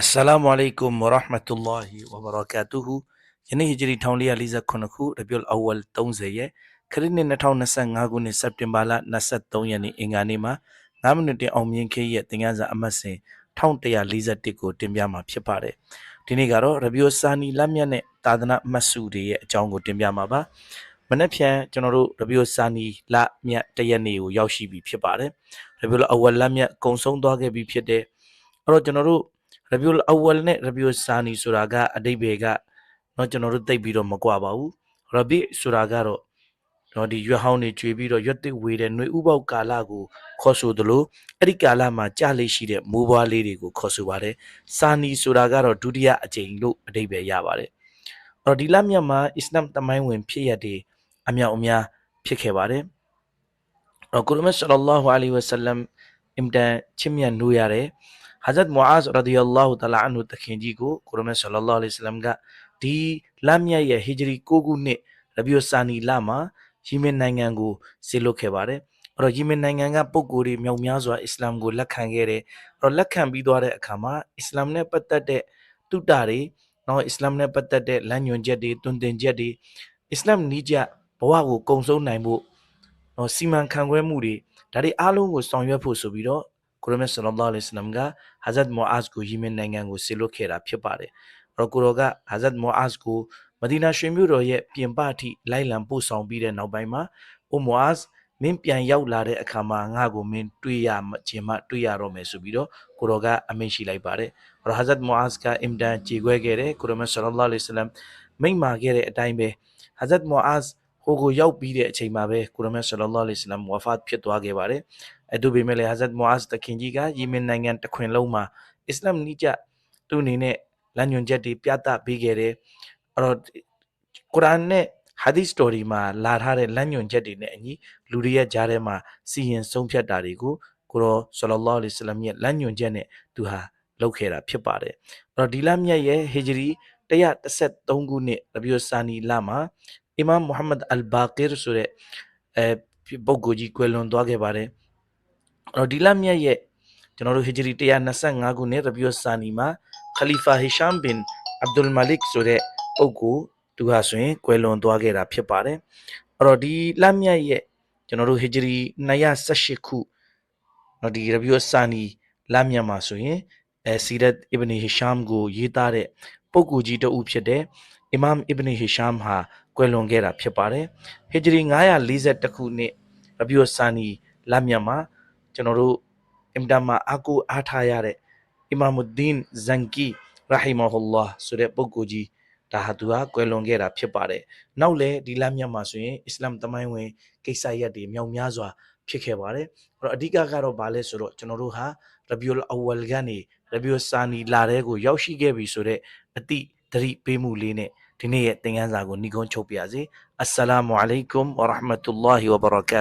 အစ္စလာမုအလိုင်ကွမ်ဝရဟ်မတူလာဟီဝဘရကာတူဟူယနေ့ဟဂျရီ1448ခုရဘီအလ်အဝလ်30ရက်ခရစ်နှစ်2025ခုနှစ်စက်တင်ဘာလ23ရက်နေ့အင်္ဂါနေ့မှာ9မိနစ်တင်အောင်မြင်ခေရဲ့သင်ခန်းစာအမှတ်စဉ်1141ကိုတင်ပြမှာဖြစ်ပါတယ်ဒီနေ့ကတော့ရဘီယိုဆာနီလက်မြတ်နဲ့သာသနာမတ်စုတွေရဲ့အကြောင်းကိုတင်ပြမှာပါမနေ့ဖြန်ကျွန်တော်တို့ရဘီယိုဆာနီလက်မြတ်တရက်နေ့ကိုရောက်ရှိပြီဖြစ်ပါတယ်ရဘီအလ်အဝလ်လက်မြတ်ကုံဆုံးသွားခဲ့ပြီဖြစ်တဲ့အဲ့တော့ကျွန်တော်တို့ ရဘီအလ်အဝလ်နဲ့ရဘီအလ်ဆာနီဆိုတာကအတိတ်ဘေကเนาะကျွန်တော်တို့သိပ်ပြီးတော့မကွာပါဘူးရဘီဆိုတာကတော့တော့ဒီရွက်ဟောင်းတွေကျွေပြီးတော့ရွက်တစ်ဝေတဲ့ຫນွေဥပေါက်ကာလကိုခေါ်ဆိုသလိုအဲ့ဒီကာလမှာကြာလေရှိတဲ့မိုးပွားလေးတွေကိုခေါ်ဆိုပါတယ်စာနီဆိုတာကတော့ဒုတိယအကြိမ်လို့အတိတ်ပဲရပါတယ်အဲ့တော့ဒီလမြတ်မှာအစ္စလာမ်တမိုင်းဝင်ဖြစ်ရတဲ့အမြောက်အများဖြစ်ခဲ့ပါတယ်အဲ့တော့ကုလမဆလလောဟူအလိုင်ဝဆလမ်အင်တန်ချစ်မြတ်နိုးရတယ် ဟာဇတ်မွာဇ်ရဒီယ ல்லா ဟူတလာအန်ဟူတခင်ကြီးကိုကုရမဆလလောလဟ်အလိုင်ဝဆလမ်ကဒီလမြတ်ရဲ့ဟီဂျရီ6ခုနှစ်ရဘီယိုဆာနီလမှာယီမင်နိုင်ငံကိုဆေလွတ်ခဲ့ပါတယ်အဲ့တော့ယီမင်နိုင်ငံကပုဂ္ဂိုလ်တွေမြောက်များစွာအစ္စလာမ်ကိုလက်ခံခဲ့တယ်အဲ့တော့လက်ခံပြီးသွားတဲ့အခါမှာအစ္စလာမ်နဲ့ပတ်သက်တဲ့တုတ္တတွေနော်အစ္စလာမ်နဲ့ပတ်သက်တဲ့လမ်းညွှန်ချက်တွေတွင်တင်ချက်တွေအစ္စလာမ်နီးကျဘဝကိုကုံဆုံးနိုင်ဖို့နော်စီမံခန့်ခွဲမှုတွေဒါတွေအားလုံးကိုဆောင်ရွက်ဖို့ဆိုပြီးတော့ ကိုရမတ်ဆလလောလဟ်အလัยဟိဝါစလမ်ကဟာဇတ်မွာအဇ်ကိုယီမင်နိုင်ငံကိုဆေလွတ်ခဲ့တာဖြစ်ပါတယ်အဲ့တော့ကိုရောကဟာဇတ်မွာအဇ်ကိုမဒီနာရွှေမြို့တော်ရဲ့ပြင်ပအထိလိုက်လံပို့ဆောင်ပြီးတဲ့နောက်ပိုင်းမှာအိုမွာဇ်မင်းပြန်ရောက်လာတဲ့အခါမှာငါ့ကိုမင်းတွေ့ရခြင်းမတွေ့ရတော့မယ်ဆိုပြီးတော့ကိုရောကအမိန့်ရှိလိုက်ပါတယ်။အဲ့တော့ဟာဇတ်မွာဇ်ကအင်တန်ကြေခွဲခဲ့တယ်ကိုရမတ်ဆလလောလဟ်အလัยဟိဝါစလမ်မိန့်မာခဲ့တဲ့အတိုင်းပဲဟာဇတ်မွာဇ် ဟိုကိုရောက်ပြီးတဲ့အချိန်မှာပဲကိုရမတ်ဆလလောလဟ်အလัยဟိဝါစလမ်ဝါဖတ်ဖြစ်သွားခဲ့ပါတယ်။အဲတူပေမဲ့လည်းဟာဇတ်မွာဇ်တခင်ကြီးကယီမင်နိုင်ငံတစ်ခွင်လုံးမှာအစ္စလာမ်နိကျသူ့အနေနဲ့လမ်းညွှန်ချက်တွေပြသပေးခဲ့တယ်။အဲ့တော့ကုရ်အာန်နဲ့ဟာဒီသ်စတိုရီမှာလာထားတဲ့လမ်းညွှန်ချက်တွေနဲ့အညီလူတွေရဲ့ကြားထဲမှာစီရင်ဆုံးဖြတ်တာတွေကိုကိုရောဆလလောလဟ်အလัยဟိဝါစလမ်ရဲ့လမ်းညွှန်ချက်နဲ့သူဟာလုပ်ခဲ့တာဖြစ်ပါတယ်။အဲ့တော့ဒီလမြတ်ရဲ့ဟီဂျရီ113ခုနှစ်ရဘီယိုဆာနီလမှာ အီမမ်မုဟမ္မဒ်အလ်ဘာကီရ်ဆိုတဲ့အဲပုဂ္ဂိုလ်ကြီးကွယ်လွန်သွားခဲ့ပါတယ်။အဲ့တော့ဒီလမြတ်ရဲ့ကျွန်တော်တို့ဟီဂျရီ125ခုနှစ်ရဘီယိုဆာနီမှာခလီဖာဟီရှမ်ဘင်အဗ်ဒူလ်မလစ်ဆိုတဲ့ပုဂ္ဂိုလ်သူဟာဆိုရင်ကွယ်လွန်သွားခဲ့တာဖြစ်ပါတယ်အဲ့တော့ဒီလမ်းမြတ်ရဲ့ကျွန်တော်တို့ဟီဂျရီ218ခုနော်ဒီရဘီယိုဆာနီလမ်းမြတ်မှာဆိုရင်အဲစီရတ်အစ်ဘနီဟီရှမ်ကိုရေးသားတဲ့ပုဂ္ဂိုလ်ကြီးတဦးဖြစ်တဲ့ အီမမ်အစ်ဘနီဟီရှမ်ဟာကွယ်လွန်ခဲ့တာဖြစ်ပါတယ်ဟီဂျရီ940ခုနှစ်ရဘီယိုဆာနီလမ်းမြတ်မှာကျွန်တော်တို့အင်တာမှာအကူအားထားရတဲ့အီမာမုဒ်ဒင်းဇန်ကီရာဟီမဟူလာဆိုတဲ့ပုဂ္ဂိုလ်ကြီးဒါဟာသူဟာကွယ်လွန်ခဲ့တာဖြစ်ပါတယ်။နောက်လည်းဒီလမ်းမြတ်မှာဆိုရင်အစ္စလာမ်တမိုင်းဝင်ကိစ္စရပ်တွေမြောက်များစွာဖြစ်ခဲ့ပါတယ်။အဲ့တော့အဓိကကတော့ဗာလဲဆိုတော့ကျွန်တော်တို့ဟာရဘီယူလ်အဝလ်ကနေရဘီယူဆာနီလာတဲ့ကိုရောက်ရှိခဲ့ပြီဆိုတဲ့အတိ သတိပေးမှုလေးနဲ့ဒီနေ့ရဲ့သင်ခန်းစာကိုညီကုန်းချုပ်ပြရစီ။အစ္စလာမုအလိုင်ကွမ်ဝရဟ်မတူလာဟီဝဘရကာ